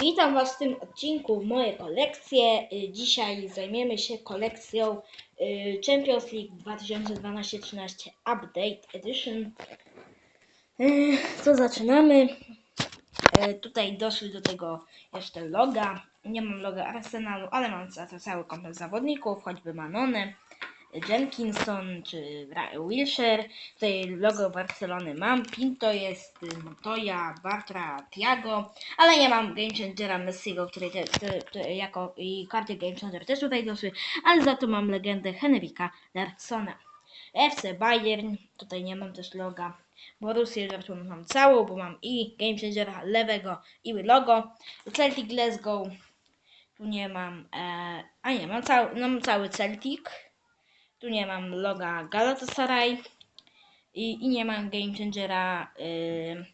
Witam Was w tym odcinku Moje kolekcje. Y, Dzisiaj zajmiemy się kolekcją y, Champions League 2012-13 Update Edition. Y, Co zaczynamy? Tutaj doszły do tego jeszcze loga. Nie mam loga Arsenalu, ale mam za to cały komplet zawodników, choćby Manone, Jenkinson czy Wilshere. Tutaj logo Barcelony mam. Pinto jest, y, Montoya, Bartra, Thiago, ale nie mam Game Changera Messiego, który te, te, te, jako i karty Game Changer też tutaj doszły, ale za to mam legendę Henrika Larsona. FC Bayern, tutaj nie mam też loga. Borussia Dortmund mam całą, bo mam i Game Changera lewego i logo. Celtic Glasgow, tu nie mam, e, a nie, mam cały, mam cały Celtic. Tu nie mam loga Galatasaray i, i nie mam Game Changera y,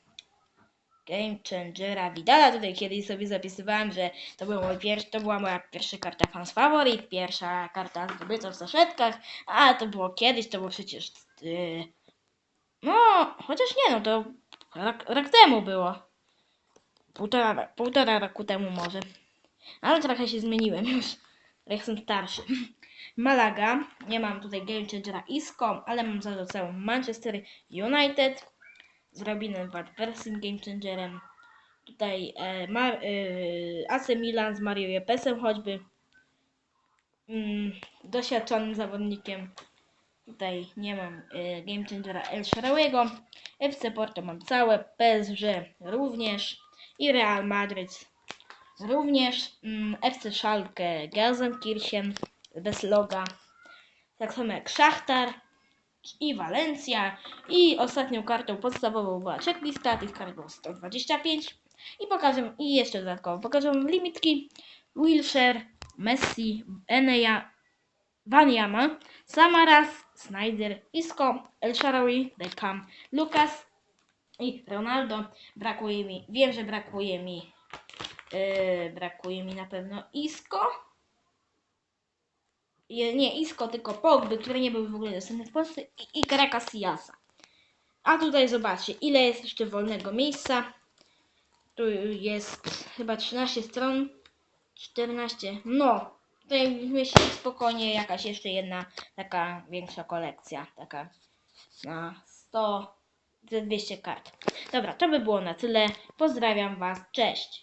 Game Changera Vidala. Tutaj kiedyś sobie zapisywałem, że to, był mój pier- to była moja pierwsza karta fans faworit, pierwsza karta zdobyta w zaszetkach, a to było kiedyś, to było przecież y, no, chociaż nie no, to rok, rok temu było. Półtora, półtora roku temu może. Ale trochę się zmieniłem już. Jak jestem starszy. Malaga. Nie mam tutaj Game Changera Isco, ale mam za to całą Manchester United z Robinem Van Persiem Game Changerem. Tutaj e, e, AC Milan z Mario Jepesem choćby. Mm, doświadczonym zawodnikiem. Tutaj nie mam e, Game Changera El Shaarawy'ego. FC Porto mam całe, PSG również i Real Madrid również. Mm, FC Schalke Gelsenkirchen bez loga. Tak samo jak Szachtar i Walencja. I ostatnią kartą podstawową była checklista, tych kart było 125. I pokażę, i jeszcze dodatkowo pokażę limitki. Wilshire, Messi, Eneja, Wanyama, Samaras, Snyder, Isco, El Shaarawy, Beckham, Lucas i Ronaldo. Brakuje mi, wiem, że brakuje mi, yy, brakuje mi na pewno Isco. Je- Nie Isco, tylko Pogby, które nie były w ogóle dostępne w Polsce i Ikara Casillasa. A tutaj zobaczcie, ile jest jeszcze wolnego miejsca. Tu jest chyba 13 stron. 14. No, tutaj myślę spokojnie jakaś jeszcze jedna taka większa kolekcja. Taka na 100, ze 200 kart. Dobra, to by było na tyle. Pozdrawiam Was. Cześć.